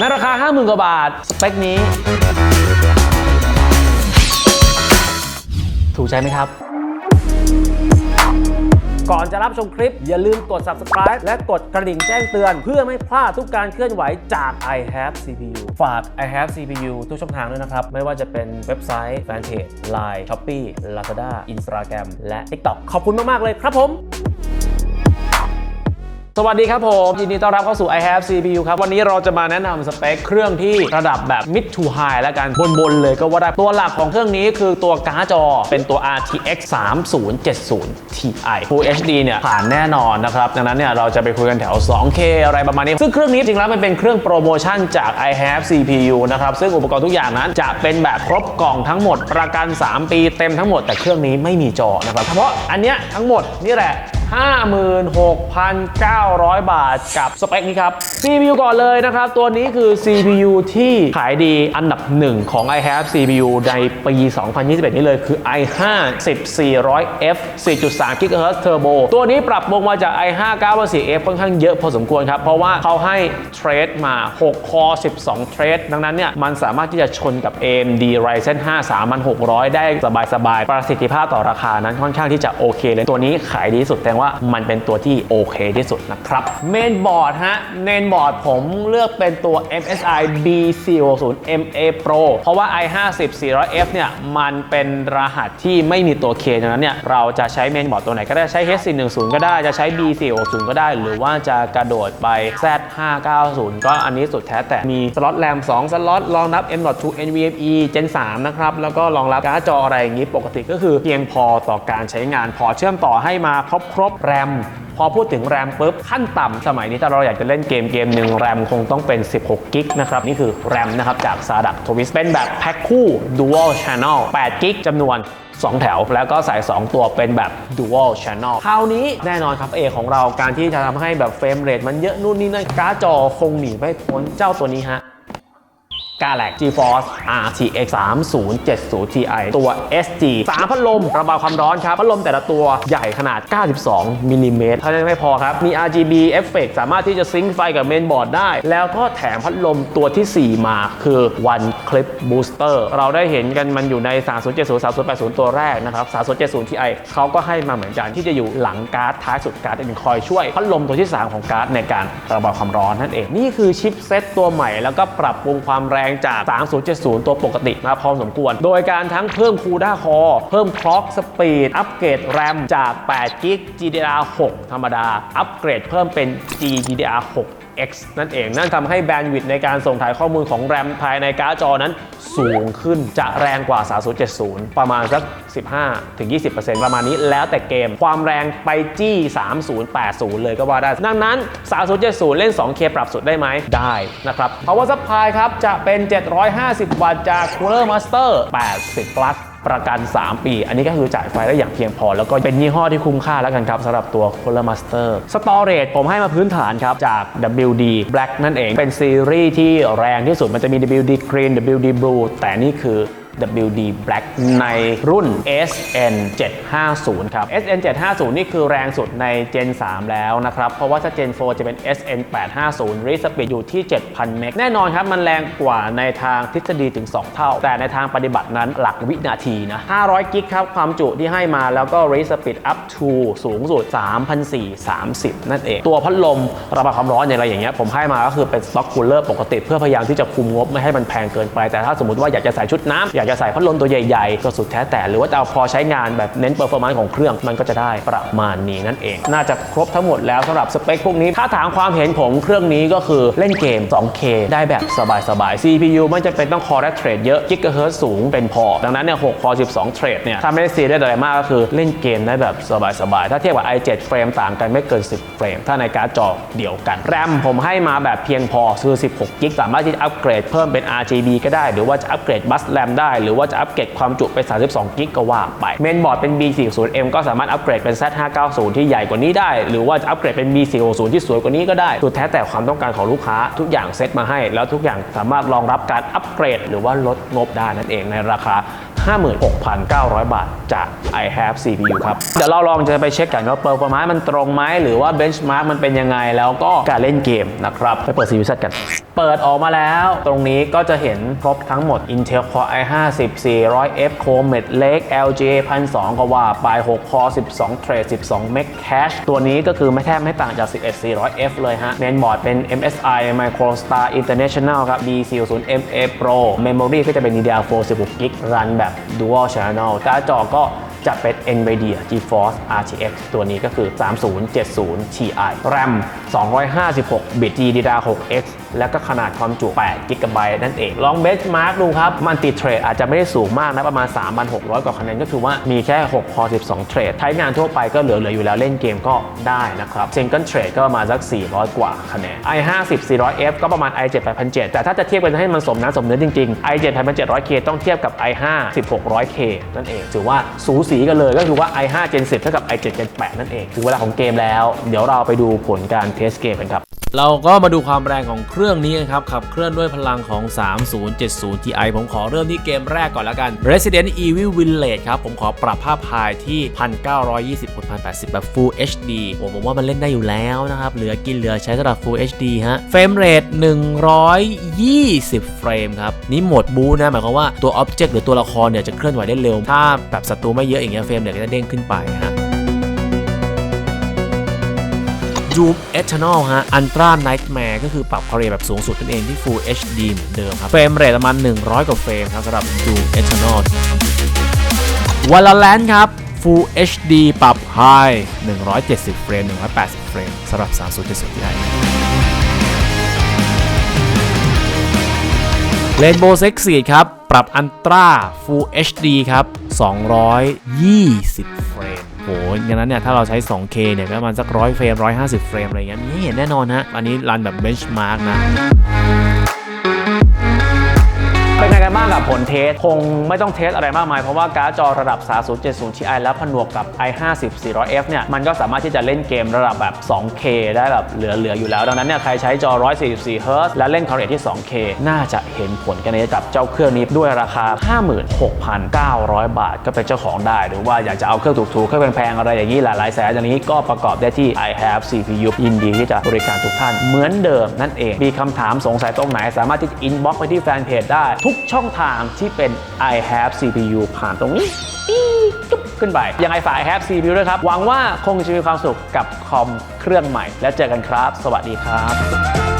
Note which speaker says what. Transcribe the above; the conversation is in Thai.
Speaker 1: ในราคา 50,000กว่าบาท สเปคนี้ ถูกใจไหมครับ ก่อนจะรับชมคลิป อย่าลืมกด subscribe และกดกระดิ่งแจ้งเตือน เพื่อไม่พลาดทุกการเคลื่อนไหวจาก i have CPU ฝาก i have CPU ทุกช่องทางด้วยนะครับ ไม่ว่าจะเป็นเว็บไซต์แฟนเพจ Line Shopee Lazada Instagram และ TikTok ขอบคุณมาก ๆ เลยครับผม สวัสดีครับผมยินดีต้อนรับเข้าสู่ i have CPU ครับ วันนี้เราจะมาแนะนำสเปคเครื่องที่ระดับแบบ mid to high แล้วกันบน ๆ เลยก็ว่าได้ตัวหลักของเครื่องนี้คือตัวการ์ดจอเป็นตัว RTX 3070 Ti Full HD เนี่ยผ่านแน่นอนนะครับ ดังนั้นเนี่ยเราจะไปคุยกันแถว 2K อะไรประมาณนี้ ซึ่งเครื่องนี้จริงแล้วมันเป็นเครื่องโปรโมชั่นจาก i have CPU นะครับ ซึ่งอุปกรณ์ทุกอย่างนั้นจะเป็นแบบครบกล่องทั้งหมดประกัน 3 ปีเต็มทั้งหมดแต่เครื่องนี้ไม่มีจอนะครับเฉพาะอันเนี้ยทั้งหมดนี่แหละ 56,900 บาทกับสเปคนี้ครับ CPU ก่อนเลยนะครับ ตัวนี้คือ CPU ที่ขายดีอันดับหนึ่งของ i have CPU ในปี 2021 นี้เลยคือ i5 10400F 4.3 GHz Turbo ตัวนี้ปรับปรุงมาจาก i5 914F ค่อนข้างเยอะพอสมควรครับ เพราะว่าเขาให้เทรดมา 6 คอ 12 เทรดดังนั้นเนี่ย มันสามารถที่จะชนกับ AMD Ryzen 5 3600 ได้สบายๆ ประสิทธิภาพต่อราคานั้นค่อนข้างที่จะโอเคเลย ตัวนี้ขายดีสุดแต่ว่ามันเป็นตัวที่โอเคที่สุดนะครับเมนบอร์ดฮะเมนบอร์ดผมเลือกเป็นตัว MSI B460 MA Pro เพราะว่า i50 400F เนี่ยมันเป็นรหัสที่ไม่มีตัว K ดังนั้นเนี่ยเราจะใช้เมนบอร์ดตัวไหนก็ได้ใช้ H410 ก็ได้จะใช้ B460 ก็ได้ หรือว่าจะกระโดดไป Z590 ก็อันนี้สุดแท้แต่มีสล็อตแรม2สล็อตรองรับ M.2 NVMe Gen 3 นะครับ แล้วก็รองรับการ์ดจออะไรอย่างนี้ปกติก็คือเพียงพอต่อการใช้งานพอเชื่อมต่อให้มาครบครบแรมพอพูดถึงแรมปุ๊บขั้นต่ำสมัยนี้ถ้าเราอยากจะเล่นเกมเกมหนึ่งแรมคงต้องเป็น 16 กิกนะครับ นี่คือแรมนะครับ จาก s a d a q t w i s เป็นแบบแพ็คคู่ Dual Channel 8 กิกจำนวน 2 แถว แล้วก็ใส่2ตัวเป็นแบบ Dual Channel คราวนี้แน่นอนครับเอของเราการที่จะทำให้แบบเฟรมเรทมันเยอะนู่นนี่นั่นการ์ดจอคงหนีไม่พ้นเจ้าตัวนี้ฮะ กาแล็ก GeForce RTX 3070 Ti ตัว SG 3พัดลมระบายความร้อนครับ พัดลมแต่ละตัวใหญ่ขนาด 92มิลลิเมตรเท่านั้นไม่พอครับ มี RGB Effect สามารถที่จะซิงค์ไฟกับเมนบอร์ดได้ แล้วก็แถมพัดลมตัวทีสี่ 4 มาคือ One Clip Booster เราได้เห็นกันมันอยู่ใน 3070 3080 ตัวแรกนะครับ 3070 Ti เขาก็ให้มาเหมือนกันที่จะอยู่หลังการ์ดท้ายสุดการ์ดเป็นคอยช่วยพัดลมตัวที่ 3 ของการ์ดในการระบายความร้อนนั่นเองนี่คือชิปเซตตัวใหม่แล้วก็ปรับปรุงความแรงจาก 3070 ตัวปกติมาพอสมควร โดยการทั้งเพิ่มคูด้าคอ เพิ่มคล็อกสปีด อัปเกรดแรมจาก8 g b GDDR6 ธรรมดา อัปเกรดเพิ่มเป็น GDDR6 X นั่นเอง นั่นทำให้แบนด์วิดในการส่งถ่ายข้อมูลของแรมภายในการ์ดจอนั้นสูงขึ้นจะแรงกว่า 3070 ประมาณสัก 15-20%ประมาณนี้แล้วแต่เกมความแรงไปจี้ 3080 เลยก็ว่าได้ ดังนั้น 3070 เล่น 2K ปรับสุดได้ไหมได้นะครับ Power Supply ครับ จะเป็น 750 วัตต์จาก Cooler Master 80 plus ประกัน 3 ปี อันนี้ก็คือจ่ายไฟได้อย่างเพียงพอ แล้วก็เป็นยี่ห้อที่คุ้มค่าแล้วกันครับสำหรับตัว Color Master Storage ผมให้มาพื้นฐานครับ จาก WD Black นั่นเองเป็นซีรีส์ที่แรงที่สุดมันจะมี WD Green WD Blue แต่นี่คือ WD Black ในรุ่น SN 750ครับ SN 750นี่คือแรงสุดใน Gen 3 แล้วนะครับ เพราะว่าถ้า Gen 4 จะเป็น SN 850 Read Speed อยู่ที่ 7,000 เมกแน่นอนครับ มันแรงกว่าในทางทฤษฎีถึง 2 เท่า แต่ในทางปฏิบัตินั้นหลักวินาทีนะ 500 กิกครับ ความจุที่ให้มาแล้วก็ Read Speed up to สูงสุด 3,430 นั่นเอง ตัวพัดลมระบายความร้อนอย่างไรอย่างเงี้ยผมให้มาก็คือเป็น stock cooler ปกติ เพื่อพยายามที่จะคุมงบไม่ให้มันแพงเกินไปแต่ถ้าสมมติว่าอยากจะใส่ชุดน้ำอยากจะใส่พัดลมตัวใหญ่ๆ ก็สุดแท้แต่ หรือว่าจะเอาพอใช้งานแบบเน้นเปอร์ฟอร์แมนซ์ของเครื่องมันก็จะได้ประมาณนี้นั่นเอง น่าจะครบทั้งหมดแล้วสำหรับสเปคพวกนี้ ถ้าถามความเห็นผมเครื่องนี้ก็คือเล่นเกม 2K ได้แบบสบายๆ CPU ไม่จำเป็นต้องคอร์และเทรดเยอะกิกะเฮิร์สูงเป็นพอ ดังนั้นเนี่ย6คอ12เทรดเนี่ยถ้าไม่ได้ซีเรียสอะไรมากก็คือเล่นเกมได้แบบสบายๆ ถ้าเทียบกับ i7 เฟรมต่างกันไม่เกิน 10 เฟรม ถ้าในการ์ดจอเดียวกัน แรมผมให้มาแบบเพียงพอคือ16กิกสามารถที่จะอัปเกรดเพิ่มเป็น RGB ก็ได้ หรือว่าจะอัปเกรดบัสแรมได้หรือว่าจะอัปเกรดความจุไป 32 กิกก็ว่าไป เมนบอร์ดเป็น B40M ก็สามารถอัปเกรดเป็น Z590 ที่ใหญ่กว่านี้ได้ หรือว่าจะอัปเกรดเป็น B460 ที่สวยกว่านี้ก็ได้ สุดแท้แต่ความต้องการของลูกค้าทุกอย่างเซตมาให้ แล้วทุกอย่างสามารถรองรับการอัปเกรด หรือว่าลดงบได้นั่นเองในราคา56,900 บาทจาก I have CPU ครับ เดี๋ยวเราลองจะไปเช็คกันว่า performance มันตรงไหมหรือว่า benchmark มันเป็นยังไงแล้วก็การเล่นเกมนะครับ ไปเปิด CPU กัน เปิดออกมาแล้ว ตรงนี้ก็จะเห็นครบทั้งหมด Intel Core i5 1400F Chrome Met Lake LGA 1,200ก็ว่าไป6 Core 12 Thread 12 Meg Cache ตัวนี้ก็คือไม่แทบไม่ต่างจาก 11400F เลยฮะเมนบอร์ดเป็น MSI MicroStar International ครับ B40MA Pro Memory ก็จะเป็น DDR4 16 g b รันแบบ Dual Channel การ์ดจอก็ จะเป็น NVIDIA GeForce RTX ตัวนี้ก็คือ 3070 Ti RAM 256 บิต GDDR6X แล้วก็ขนาดความจุ 8 g b นั่นเอง ลองเบสมาร์กดูครับ มันติดเทรดอาจจะไม่ได้สูงมากนะ ประมาณ 3,600 กว่าคะแนนก็คือว่ามีแค่6คอ12 เทรด ใช้งานทั่วไปก็เหลือ ๆ อยู่แล้วเล่นเกมก็ได้นะครับ Single Trade ก็ประมาณสัก 400 กว่าคะแนน i50 400F ก็ประมาณ i7 8700แต่ถ้าจะเทียบกันให้มันสมน้ำสมเนื้อจริง ๆ i7 8700K ต้องเทียบกับ i5 1600K นั่นเองถือว่าสูสีกันเลยก็คือว่า i5 Gen 10 เท่ากับ i7 Gen 8 นั่นเอง ถึงเวลาของเกมแล้ว เดี๋ยวเราไปดูผลการเทสเกมกันครับ
Speaker 2: เราก็มาดูความแรงของเครื่องนี้กันครับ ขับเคลื่อนด้วยพลังของ 3070 Ti ผมขอเริ่มที่เกมแรกก่อนแล้วกัน Resident Evil Village ครับ ผมขอปรับภาพพายที่ 1920บน1080 แบบ Full HD ผมผมว่ามันเล่นได้อยู่แล้วนะครับ เหลือกินเหลือใช้สำหรับ Full HD ฮะ เฟรมเรท120 เฟรมครับ นี่โหมดบูนะ หมายความว่าตัว Object หรือตัวละครเนี่ยจะเคลื่อนไหวได้เร็ว ถ้าแบบศัตรูไม่เยอะอย่างเงี้ยเฟรมเรทก็จะเด้งขึ้นไปฮะ Doom Eternal ฮะ Ultra Nightmare ก็คือปรับความเร็วแบบสูงสุดนั่นเองที่ Full HD เหมือนเดิมครับ เฟรมเรทประมาณ 100 กว่าเฟรมครับสำหรับ Doom Eternal Valorant ครับ Full HD ปรับ High 170 เฟรม 180 เฟรมสำหรับ 3070 Ti Rainbow Six Siege ครับ ปรับ Ultra Full HD ครับ 220 เฟรม อย่างนั้นเนี่ยถ้าเราใช้ 2K เนี่ยก็ประมาณสัก100เฟรม150 เฟรมอะไรเงี้ยมีให้เห็นแน่นอนฮะอันนี้รันแบบเบนช์
Speaker 1: มาร์กนะ ไงบ้างกับผลเทส คงไม่ต้องเทสอะไรมากมาย เพราะว่าการ์ดจอระดับ 3070 Ti แล้วผนวกกับ i50 400F เนี่ย มันก็สามารถที่จะเล่นเกมระดับแบบ 2K ได้แบบเหลือ ๆ อยู่แล้ว ดังนั้นเนี่ย ใครใช้จอ 144 Hz และเล่นคอร์เรทที่ 2K น่าจะเห็นผลกันในกับเจ้าเครื่องนี้ด้วยราคา 56,900 บาท ก็เป็นเจ้าของได้ หรือว่าอยากจะเอาเครื่องถูกๆเครื่องแพงๆอะไรอย่างนี้หลายๆแสนอย่างนี้ก็ประกอบได้ที่ i have CPU ยินดีที่จะบริการทุกท่านเหมือนเดิมนั่นเองมีคำถามสงสัยตรงไหนสามารถที่จะ inbox ไปที่แฟนเพจได้ทุกช่ององทางที่เป็น i have CPU ผ่านตรงนี้ปี๊ดจุ๊บขึ้นไป ยังไงฝาก i have CPU ด้วยครับ หวังว่าคงจะมีความสุขกับคอมเครื่องใหม่ แล้วเจอกันครับ สวัสดีครับ